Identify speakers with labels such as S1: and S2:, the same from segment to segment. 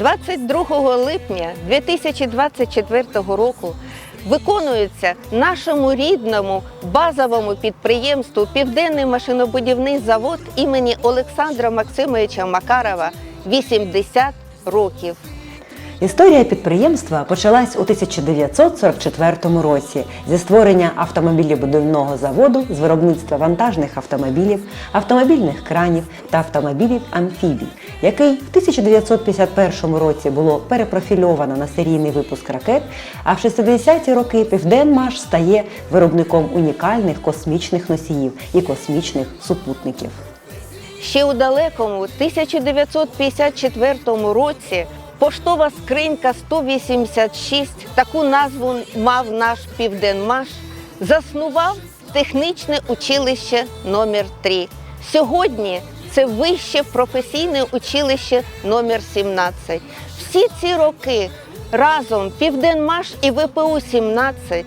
S1: 22 липня 2024 року виконується нашому рідному базовому підприємству Південний машинобудівний завод імені Олександра Максимовича Макарова 80 років.
S2: Історія підприємства почалась у 1944 році зі створення автомобілебудівного заводу з виробництва вантажних автомобілів, автомобільних кранів та автомобілів амфібій, який в 1951 році було перепрофільовано на серійний випуск ракет, а в 60-ті роки Південмаш стає виробником унікальних космічних носіїв і космічних супутників.
S1: Ще у далекому 1954 році поштова скринька 186, таку назву мав наш Південмаш, заснував технічне училище номер 3 Сьогодні це вище професійне училище номер 17. Всі ці роки разом Південмаш і ВПУ 17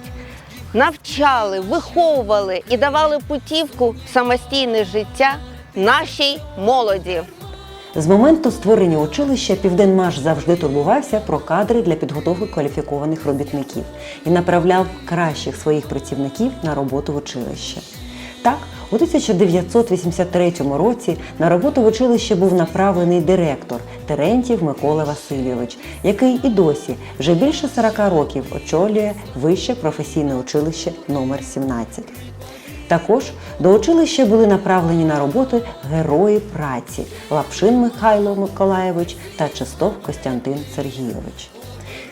S1: навчали, виховували і давали путівку в самостійне життя нашій молоді.
S2: З моменту створення училища Південмаш завжди турбувався про кадри для підготовки кваліфікованих робітників і направляв кращих своїх працівників на роботу в училище. Так, у 1983 році на роботу в училище був направлений директор Терентів Микола Васильович, який і досі вже більше 40 років очолює вище професійне училище номер 17. Також до училища були направлені на роботу герої праці Лапшин Михайло Миколаєвич та Чистов Костянтин Сергійович.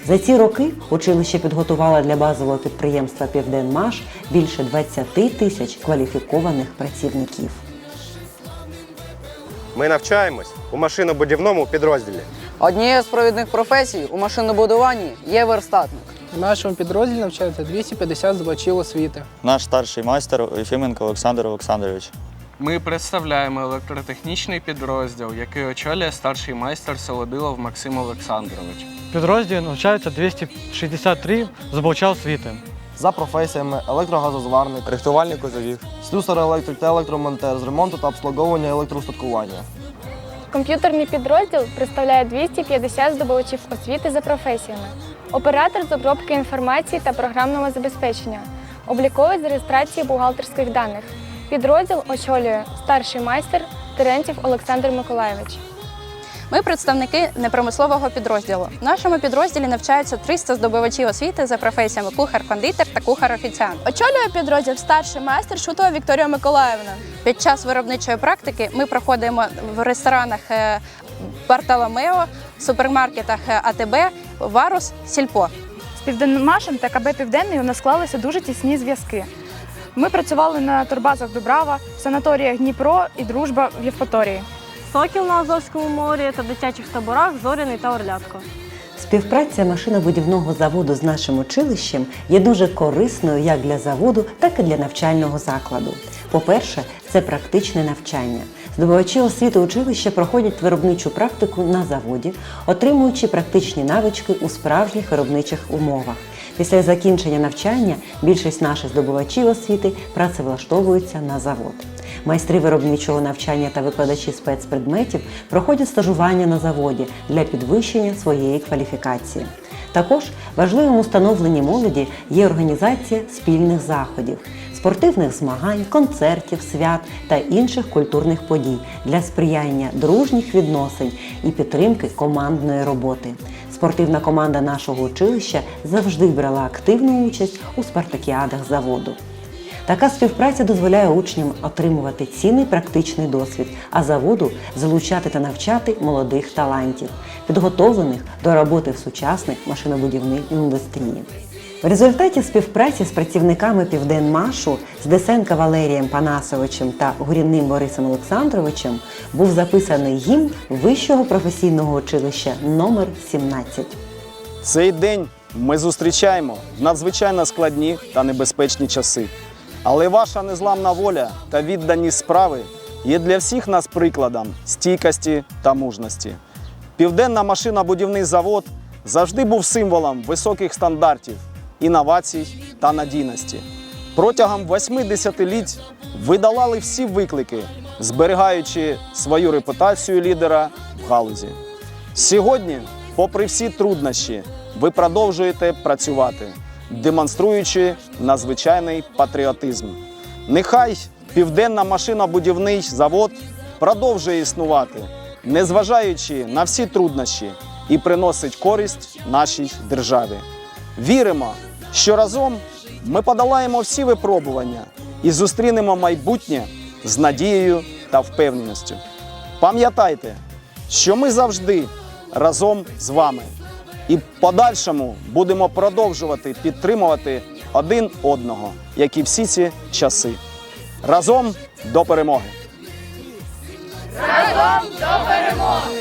S2: За ці роки училище підготувало для базового підприємства Південмаш більше 20 тисяч кваліфікованих працівників.
S3: Ми навчаємось у машинобудівному підрозділі.
S4: Однією з провідних професій у машинобудуванні є верстатник.
S5: В нашому підрозділі навчаються 250 здобувачів освіти.
S6: Наш старший майстер Єфименко Олександр Олександрович.
S7: Ми представляємо електротехнічний підрозділ, який очолює старший майстер Солодилов Максим Олександрович.
S8: В підрозділі навчаються 263 здобувача освіти.
S9: за професіями електрогазозварник,
S6: Рихтувальник кузовів.
S9: слюсар електрик та електромонтер з ремонту та обслуговування електроустаткування.
S10: Комп'ютерний підрозділ представляє 250 здобувачів освіти за професіями. Оператор з обробки інформації та програмного забезпечення, обліковець з реєстрації бухгалтерських даних. Підрозділ очолює старший майстер Терентів Олександр Миколаєвич.
S11: Ми представники непромислового підрозділу. В нашому підрозділі навчаються 300 здобувачів освіти за професіями кухар-кондитер та кухар-офіціант.
S10: Очолює підрозділ старший майстер Шутова Вікторія Миколаївна.
S11: Під час виробничої практики ми проходимо в ресторанах е, Бартоломео, супермаркетах е, АТБ, Варус, Сільпо.
S10: З Південмашем та КБ Південний у нас склалися дуже тісні зв'язки. Ми працювали на турбазах Дубрава, санаторіях Дніпро і Дружба в Євпаторії.
S11: Сокіл на Азовському морі та дитячих таборах Зоряний та Орлятко.
S2: Співпраця машинобудівного заводу з нашим училищем є дуже корисною як для заводу, так і для навчального закладу. По-перше, це практичне навчання. Здобувачі освіти училища проходять виробничу практику на заводі, отримуючи практичні навички у справжніх виробничих умовах. Після закінчення навчання більшість наших здобувачів освіти працевлаштовуються на завод. Майстри виробничого навчання та викладачі спецпредметів проходять стажування на заводі для підвищення своєї кваліфікації. Також важливим у становленні молоді є організація спільних заходів, спортивних змагань, концертів, свят та інших культурних подій для сприяння дружніх відносин і підтримки командної роботи. Спортивна команда нашого училища завжди брала активну участь у спартакіадах заводу. Така співпраця дозволяє учням отримувати цінний практичний досвід, а заводу залучати та навчати молодих талантів, підготовлених до роботи в сучасних машинобудівній індустрії. В результаті співпраці з працівниками Південмашу з Десенка Валерієм Панасовичем та Гурівним Борисом Олександровичем був записаний гімн Вищого професійного училища номер 17.
S12: Цей день ми зустрічаємо в надзвичайно складні та небезпечні часи. Але ваша незламна воля та відданість справи є для всіх нас прикладом стійкості та мужності. Південна машинобудівний завод завжди був символом високих стандартів, інновацій та надійності. Протягом восьми десятиліть ви всі виклики, зберігаючи свою репутацію лідера в галузі. Сьогодні попри всі труднощі, ви продовжуєте працювати, демонструючи надзвичайний патріотизм. Нехай південна машинобудівний завод продовжує існувати, незважаючи на всі труднощі, і приносить користь нашій державі. Віримо, що разом ми подолаємо всі випробування і зустрінемо майбутнє з надією та впевненістю. Пам'ятайте, що ми завжди разом з вами і в подальшому будемо продовжувати підтримувати один одного, як і всі ці часи. Разом до перемоги!
S10: Разом до